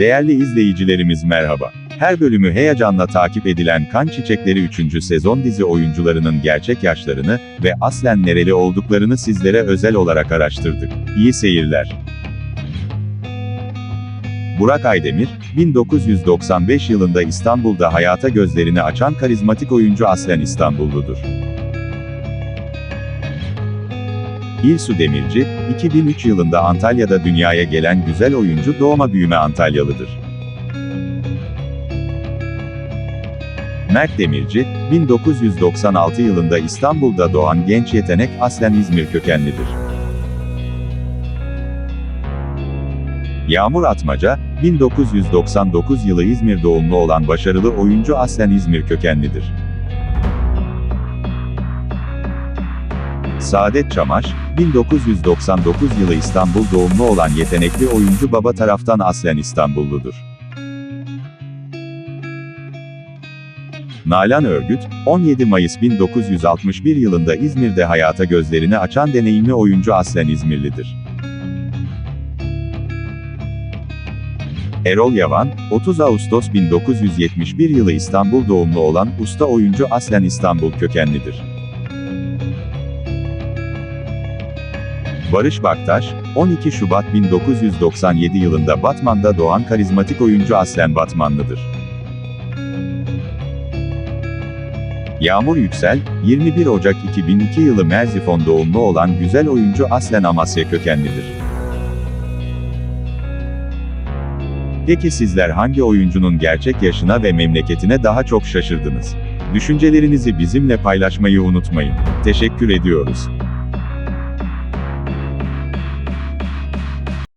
Değerli izleyicilerimiz merhaba. Her bölümü heyecanla takip edilen Kan Çiçekleri 3. sezon dizi oyuncularının gerçek yaşlarını ve aslen nereli olduklarını sizlere özel olarak araştırdık. İyi seyirler. Burak Aydemir, 1995 yılında İstanbul'da hayata gözlerini açan karizmatik oyuncu aslen İstanbulludur. İlsu Demirci, 2003 yılında Antalya'da dünyaya gelen güzel oyuncu doğma büyüme Antalyalıdır. Mert Demirci, 1996 yılında İstanbul'da doğan genç yetenek aslen İzmir kökenlidir. Yağmur Atmaca, 1999 yılı İzmir doğumlu olan başarılı oyuncu aslen İzmir kökenlidir. Saadet Çamaş, 1999 yılı İstanbul doğumlu olan yetenekli oyuncu baba taraftan aslen İstanbulludur. Nalan Örgüt, 17 Mayıs 1961 yılında İzmir'de hayata gözlerini açan deneyimli oyuncu aslen İzmirlidir. Erol Yavan, 30 Ağustos 1971 yılı İstanbul doğumlu olan usta oyuncu aslen İstanbul kökenlidir. Barış Baktaş, 12 Şubat 1997 yılında Batman'da doğan karizmatik oyuncu aslen Batmanlıdır. Yağmur Yüksel, 21 Ocak 2002 yılı Merzifon doğumlu olan güzel oyuncu aslen Amasya kökenlidir. Peki sizler hangi oyuncunun gerçek yaşına ve memleketine daha çok şaşırdınız? Düşüncelerinizi bizimle paylaşmayı unutmayın. Teşekkür ediyoruz.